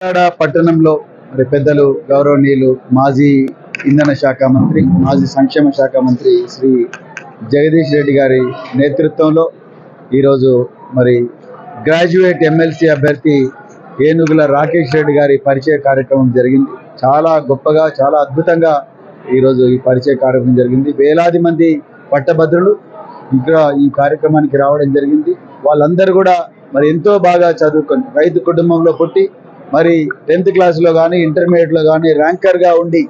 విజయవాడ పట్టణంలో మరి పెద్దలు గౌరవనీయులు మాజీ ఇంధన శాఖ మంత్రి మాజీ సంక్షేమ శాఖ మంత్రి శ్రీ జగదీష్ రెడ్డి గారి నేతృత్వంలో ఈరోజు మరి గ్రాడ్యుయేట్ ఎమ్మెల్సీ అభ్యర్థి ఏనుగుల రాకేష్ రెడ్డి గారి పరిచయ కార్యక్రమం జరిగింది. చాలా గొప్పగా చాలా అద్భుతంగా ఈరోజు ఈ పరిచయ కార్యక్రమం జరిగింది. వేలాది మంది పట్టభద్రులు ఇంకా ఈ కార్యక్రమానికి రావడం జరిగింది. వాళ్ళందరూ కూడా మరి ఎంతో బాగా చదువుకొని రైతు కుటుంబంలో పుట్టి మరి టెన్త్ క్లాస్లో కానీ ఇంటర్మీడియట్లో కానీ ర్యాంకర్గా ఉండి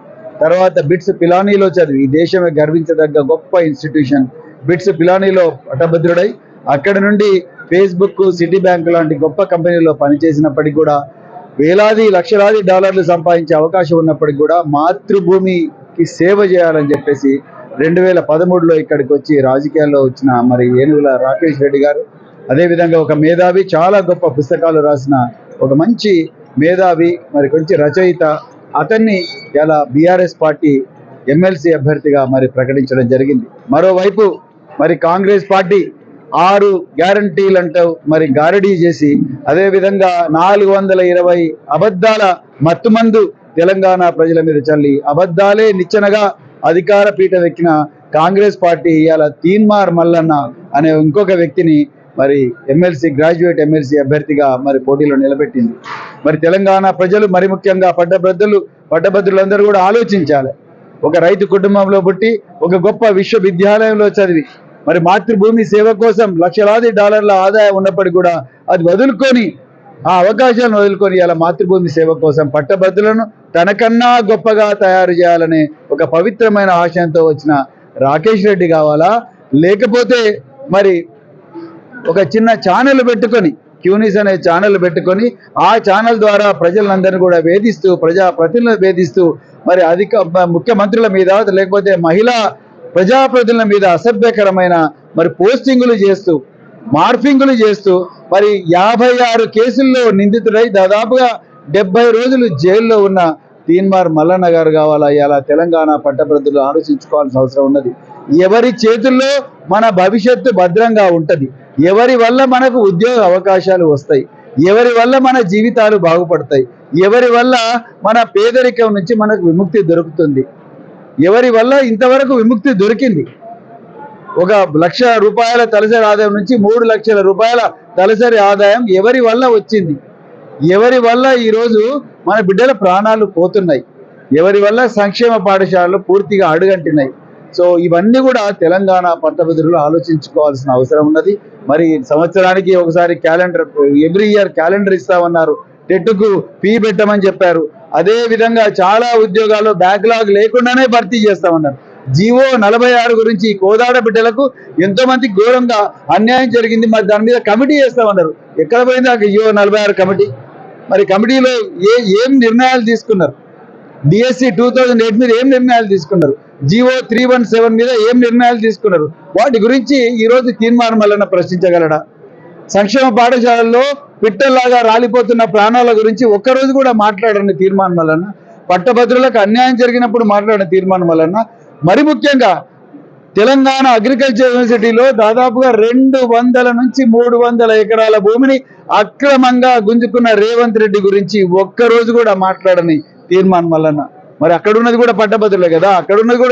తర్వాత బిట్స్ పిలానీలో చదివి ఈ దేశమే గర్వించదగ్గ గొప్ప ఇన్స్టిట్యూషన్. బిట్స్ పిలానీలో పట్టభద్రుడై అక్కడి నుండి ఫేస్బుక్ సిటీ బ్యాంక్ లాంటి గొప్ప కంపెనీలో పనిచేసినప్పటికీ కూడా వేలాది లక్షలాది డాలర్లు సంపాదించే అవకాశం ఉన్నప్పటికీ కూడా మాతృభూమికి సేవ చేయాలని చెప్పేసి రెండు వేల పదమూడులో ఇక్కడికి వచ్చి రాజకీయాల్లో వచ్చిన మరి ఏనుగుల రాకేష్ రెడ్డి గారు అదేవిధంగా ఒక మేధావి చాలా గొప్ప పుస్తకాలు రాసిన ఒక మంచి మేధావి మరి కొంచెం రచయిత. అతన్ని ఇలా బీఆర్ఎస్ పార్టీ ఎమ్మెల్సీ అభ్యర్థిగా మరి ప్రకటించడం జరిగింది. మరోవైపు మరి కాంగ్రెస్ పార్టీ ఆరు గ్యారంటీలు అంటూ మరి గారడీ చేసి అదేవిధంగా నాలుగు వందల ఇరవై అబద్ధాల మత్తుమందు తెలంగాణ ప్రజల మీద చల్లి అబద్ధాలే నిచ్చెనగా అధికార పీఠం ఎక్కిన కాంగ్రెస్ పార్టీ ఇవాళ తీన్మార్ మల్లన్న అనే ఇంకొక వ్యక్తిని మరి ఎమ్మెల్సీ గ్రాడ్యుయేట్ ఎమ్మెల్సీ అభ్యర్థిగా మరి పోటీలో నిలబెట్టింది. మరి తెలంగాణ ప్రజలు మరి ముఖ్యంగా పట్టభద్రులు పట్టభద్రులందరూ కూడా ఆలోచించాలి. ఒక రైతు కుటుంబంలో పుట్టి ఒక గొప్ప విశ్వవిద్యాలయంలో చదివి మరి మాతృభూమి సేవ కోసం లక్షలాది డాలర్ల ఆదాయం ఉన్నప్పటికీ కూడా అది వదులుకొని ఆ అవకాశాలను వదులుకొని ఇలా మాతృభూమి సేవ కోసం పట్టభద్రులను తనకన్నా గొప్పగా తయారు చేయాలనే ఒక పవిత్రమైన ఆశయంతో వచ్చిన రాకేష్ రెడ్డి కావాలా? లేకపోతే మరి ఒక చిన్న ఛానల్ పెట్టుకొని క్యూనిస్ అనే ఛానల్ పెట్టుకొని ఆ ఛానల్ ద్వారా ప్రజలందరినీ కూడా వేధిస్తూ ప్రజా ప్రతినిధులను వేధిస్తూ మరి అధిక ముఖ్యమంత్రుల మీద లేకపోతే మహిళా ప్రజాప్రతినిధుల మీద అసభ్యకరమైన మరి పోస్టింగులు చేస్తూ మార్ఫింగులు చేస్తూ మరి యాభై ఆరు కేసుల్లో నిందితుడై దాదాపుగా డెబ్బై రోజులు జైల్లో ఉన్న తీన్మార్ మల్లన్న గారు కావాలా? ఇలా తెలంగాణ పట్టభద్రులు ఆలోచించుకోవాల్సిన అవసరం ఉన్నది. ఎవరి చేతుల్లో మన భవిష్యత్తు భద్రంగా ఉంటుంది? ఎవరి వల్ల మనకు ఉద్యోగ అవకాశాలు వస్తాయి? ఎవరి వల్ల మన జీవితాలు బాగుపడతాయి? ఎవరి వల్ల మన పేదరికం నుంచి మనకు విముక్తి దొరుకుతుంది? ఎవరి వల్ల ఇంతవరకు విముక్తి దొరికింది? ఒక లక్ష రూపాయల తలసరి ఆదాయం నుంచి మూడు లక్షల రూపాయల తలసరి ఆదాయం ఎవరి వల్ల వచ్చింది? ఎవరి వల్ల ఈరోజు మన బిడ్డల ప్రాణాలు పోతున్నాయి? ఎవరి వల్ల సంక్షేమ పాఠశాలలు పూర్తిగా అడుగంటున్నాయి సో ఇవన్నీ కూడా తెలంగాణ పట్టభద్రులు ఆలోచించుకోవాల్సిన అవసరం ఉన్నది. మరి సంవత్సరానికి ఒకసారి క్యాలెండర్ ఎవ్రీ ఇయర్ క్యాలెండర్ ఇస్తామన్నారు. టెట్కు ఫీ పెట్టమని చెప్పారు. అదే విధంగా చాలా ఉద్యోగాలు బ్యాక్లాగ్ లేకుండానే భర్తీ చేస్తామన్నారు. జీవో నలభై ఆరు గురించి కోదాడ బిడ్డలకు ఎంతో మంది ఘోరంగా అన్యాయం జరిగింది. మరి దాని మీద కమిటీ చేస్తామన్నారు ఎక్కడ పోయింది ఆ జీవో నలభై ఆరు కమిటీ? మరి కమిటీలో ఏ ఏం నిర్ణయాలు తీసుకున్నారు? డిఎస్సి టూ థౌజండ్ ఎయిట్ మీద ఏం నిర్ణయాలు తీసుకున్నారు? జీవో త్రీ వన్ సెవెన్ మీద ఏం నిర్ణయాలు తీసుకున్నారు? వాటి గురించి ఈరోజు తీర్మానం వలన ప్రశ్నించగలడా? సంక్షేమ పాఠశాలల్లో పిట్టల్లాగా రాలిపోతున్న ప్రాణాల గురించి ఒక్కరోజు కూడా మాట్లాడని తీర్మానం వలన పట్టభద్రులకు అన్యాయం జరిగినప్పుడు మాట్లాడిన తీర్మానం వలన మరి ముఖ్యంగా తెలంగాణ అగ్రికల్చర్ యూనివర్సిటీలో దాదాపుగా రెండు వందల నుంచి మూడు వందల ఎకరాల భూమిని అక్రమంగా గుంజుకున్న రేవంత్ రెడ్డి గురించి ఒక్కరోజు కూడా మాట్లాడని తీర్మానం వలన మరి అక్కడ ఉన్నది కూడా పట్టభద్రులే కదా? అక్కడ ఉన్నది కూడా